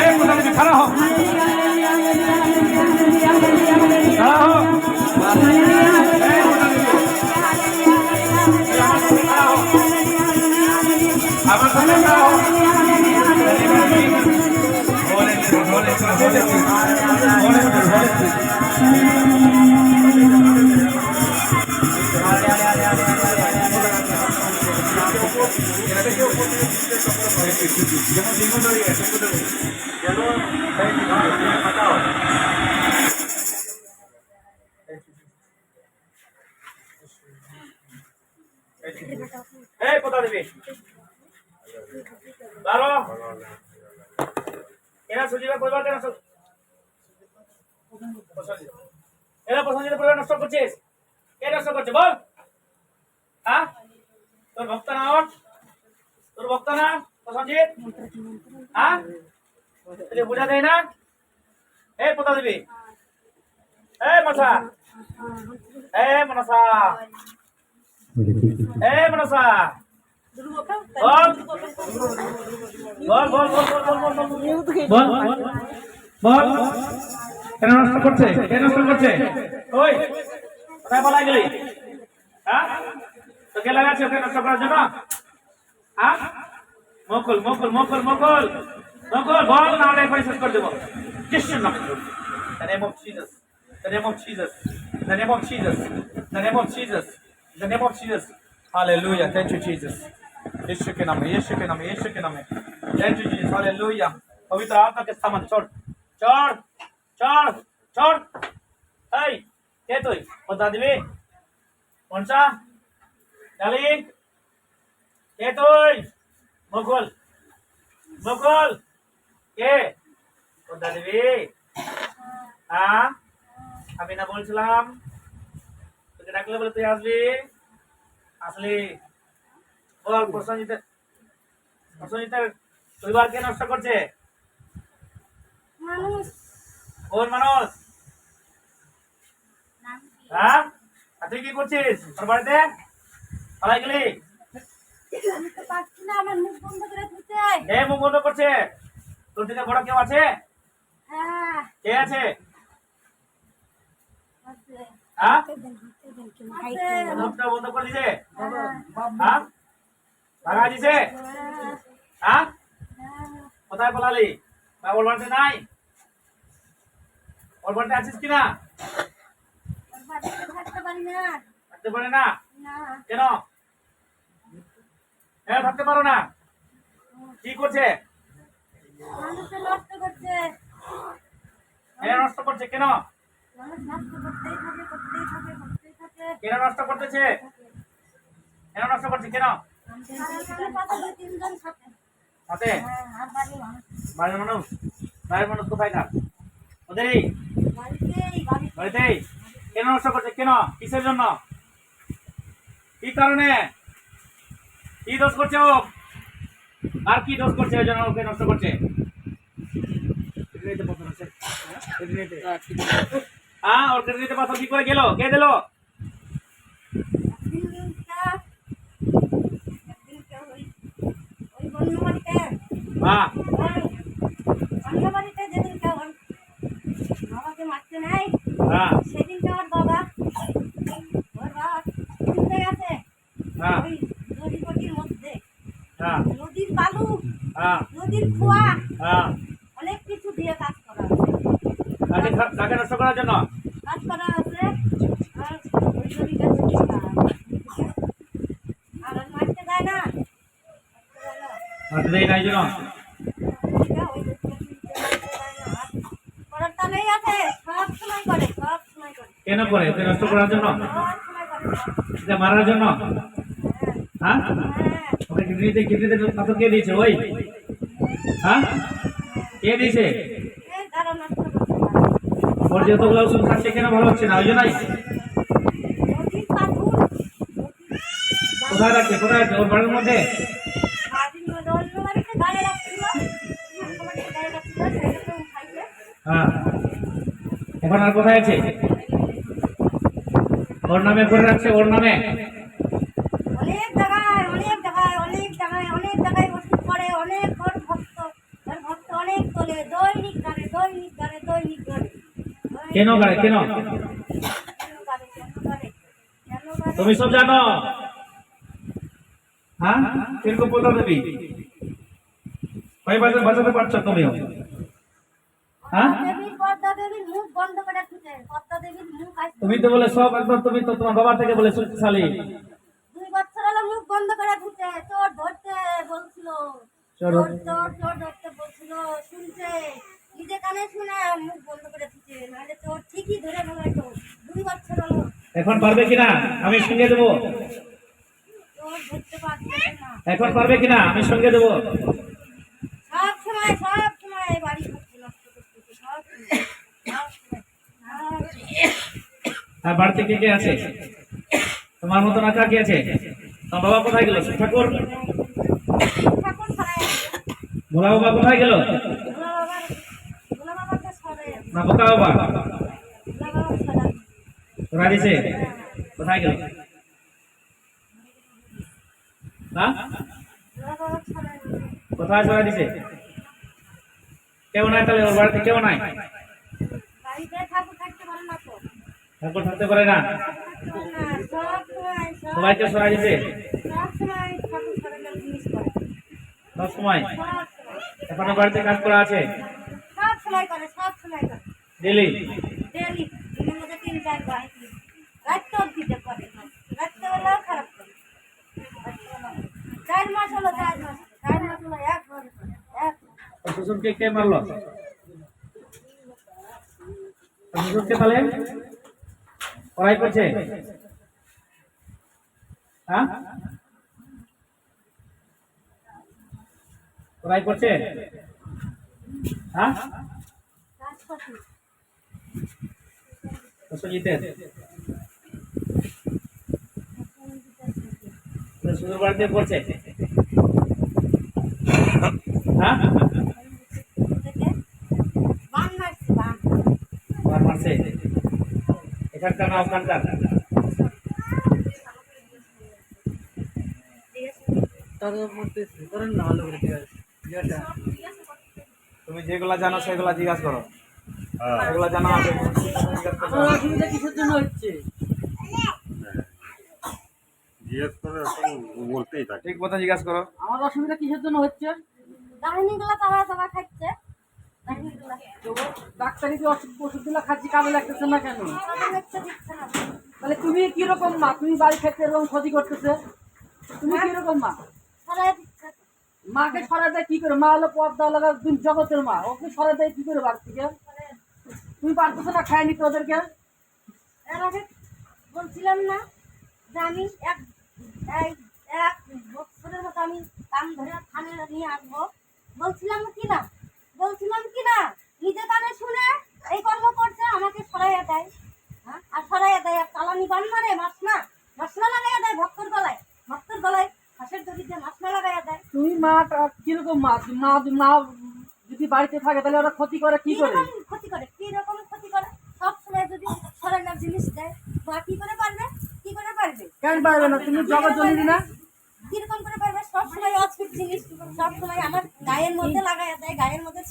এই মোটামুটি খারা হোক খারা হোক আমার সামনে খারা হোক বলেছি বলেছি বলেছি বলেছি বলেছি এই কোথা দিবি বারো এরা সুজিবে কইবার কেন। এরা প্রসঞ্জিতের পরিবার নষ্ট করছিস কে নষ্ট করছে বল হ্যাঁ তোর ভক্ত না তোর ভক্ত না প্রসঞ্জিৎ? হ্যাঁ? বোঝা যায় না? এ পোতা দেবী। এ মশা এ মনসা। এ মনসা। বল। বল বল বল বল কেন নষ্ট করছে? কেন নষ্ট করছে? ওই কোথায় বলা গেলি? হ্যাঁ? তোকে লাগাচ্ছে ওকে নষ্ট করার জন্য? হ্যাঁ? মকল মকল মকল মকল মকল বল না হলে পরিশোধ করে দেবো যিশুর নামে The name of Jesus. The name of Jesus. The name of Jesus. The name of Jesus. The name of Jesus. Hallelujah. Thank you, Jesus. यीशु के नाम में यीशु के नाम में यीशु के नाम में थैंक यू जीसस हालेलुया पवित्र आत्मा के सामान चढ़ चढ़ चढ़ चढ़ এই কে তুই কথা দিবি কোনটা ডালি কে তুই মুকুল মুকুল কে? কথা দিবি? হ্যাঁ আমি না বলছিলাম। তোকে ডাকলে বলে তুই আসবি। আসলি। বল প্রসঞ্জিতের প্রসঞ্জিতের পরিবার কে নষ্ট করছে? মানুষ। কোন মানুষ? হ্যাঁ আর তুই কি করছিস? তোর বাড়িতে? পালাই গেলি? আমার মুখ বন্ধ করে দিতে কে মুখ বন্ধ করছে। তোর থেকে বড় কেউ আছে? হ্যাঁ। কে আছে? হ্যাঁ? বন্ধ করে দিছে হ্যাঁ। দিছে? হ্যাঁ? কোথায় পালালি? না ওর বাড়িতে নাই? ওর বাড়িতে আছিস কিনা? থাকতে না। থাকতে পারে না? না। কেন? কেন থাকতে পারো না। কি করছে? কেন নষ্ট করছে? কেন? কেন নষ্ট করতেছে? কেন নষ্ট করছে? কেন? সাথে বাড়ির মানুষ। বাড়ির মানুষ? কোথায় কার ওদের বাড়িতেই? কেন নষ্ট করছে? কেন? কিসের জন্য? কি কারণে? কি দোষ করছে ও? আর কি দোষ করছে ওই নষ্ট করছে? হ্যাঁ? করে খোয়া। হ্যাঁ। অনেক কিছু দিয়ে কাজ করা আছে। নষ্ট করার জন্য? কাজ করা আছে। না? কেন করে? নষ্ট করার জন্য? মারার জন্য? হ্যাঁ।, হ্যাঁ? কিডনিতে কিডনিতে পাথর কে দিয়েছে ওই? হ্যাঁ? কে দিয়েছে? ওর যতগুলো ওষুধ খাচ্ছে কেন ভালো হচ্ছে না, ওই জন্যই। কোথায় কোথায় ওর বাড়ির মধ্যে? হ্যাঁ। এখন আর কোথায় আছে? ওর নামে করে রাখছে, ওর নামে অনেক জায়গায় অনেক জায়গায় অনেক জায়গায় অনেক জায়গায় ওষুধ করে অনেক ওর ভক্ত তোলে দৈনিক গানে দৈনিক গানে দৈনিক গানে কেন গাড়ে কেন? তুমি সব জানো? হ্যাঁ? কীরকম পদ্মা দেবী কয় বাজে, বাজাতে পারছ হ্যাঁ? তুমি তো বলে সব একদম, তুমি তো তোমার বাবা থেকে বলে শক্তিশালী মুখ বন্ধ করে দিতে চোর ধরতে বলছিল ধরতে বলছিল, শুনছে? নিজে কানে শুনে মুখ বন্ধ করে দিতে নাহলে চোর ঠিকই ধরে দুই বছর হলো। এখন পারবে কিনা? আমি সঙ্গে দেবো। এখন পারবে কিনা? আমি সঙ্গে দেবো। সব সময় সব সময় বাড়ি। আর বাড়িতে কে কে আছে? তোমার মতো না কে আছে? তোমার বাবা কোথায় গেল? ঠাকুর ভোলা বাবা কোথায় গেল ভোলা বাবার ভোলা বাবাকে সরে না বোকা বাবা তোরা দিছে কোথায় গেল? সরাই কোথায় সরা দিছে? কেউ নাই তাহলে ওর বাড়িতে কেউ নাই? ঠাকুর থাকতে পারে না। সবাইকে সরা দিছে। সব সময়। এখনও বাড়িতে কাজ করা আছে সব সময় করে সব সময় করে ডেলি ডেলি দিনের মধ্যে তিন চারবার রাত্রে অবধিতে করে রাত্রেবেলাও খারাপ করে। চার মাস হলো চার মাস। চার মাস হলো এক ঘরে করে এক শ্বশুরকে কে মারলো? শ্বশুরকে তাহলে? পড়াই করছে? হ্যাঁ? পড়াই করছে? হ্যাঁ? শ্বশুর বাড়িতে পড়ছে হ্যাঁ এখানকার না ওখানকার তুমি যেগুলা জানো সেগুলা জিজ্ঞাসা করো সেগুলা জানা আছে। আমার অসুবিধা কিসের জন্য হচ্ছে? জিজ্ঞেস করে বলতেই থাকে। ঠিক মতো জিজ্ঞাসা করো। আমার অসুবিধা কিসের জন্য হচ্ছে? ডাইনিগুলো তারা তারা খাচ্ছে। ডাক্তারি যে ওষুধ ওষুধগুলো খাচ্ছি কাজে লাগতেছে না কেন? তাহলে তুমি কীরকম মা? তুমি বাড়ি খেতে এরকম ক্ষতি করতেছে? তুমি কীরকম মা? মাকে সরা দেয় কি করে? মা হলো পর্দা লাগা জগতের মা। ওকে সরা দেয় কি করে বাড়ি থেকে? তুমি পারতেছো না খায় নিতে ওদেরকে? এর আগে বলছিলাম না, যে আমি এক এক বছরের মতো আমি কান ধরে থানে নিয়ে আসব। বলছিলাম কি না? বলছিলাম কি না? নিজে কানে শুনে এই কর্ম করছে, আমাকে সরাইয়া দেয়। হ্যাঁ আর সরাইয়া দেয়, আর কালানি বান মারে মাসনা মাসনা লাগাইয়া দেয় ভক্তর গলায়। ভক্তর গলায় হাঁসের দড়িতে মাসনা লাগাইয়া দেয়। তুমি মা কীরকম মাছ? মা মা যদি বাড়িতে থাকে তাহলে ওরা ক্ষতি করে কি করে? ক্ষতি করে? কি রকম ক্ষতি করে? সব সময় যদি সরানোর জিনিস দেয় বা কি করে পারবে? কি করে পারবে? কেন পারবে না? তুমি জগৎ জননী না? কীরকম করে পারবে? সব সময় অস্ফিট জিনিস সব সময় আমার গায়ের মধ্যে লাগায় দেয় গায়ের মধ্যে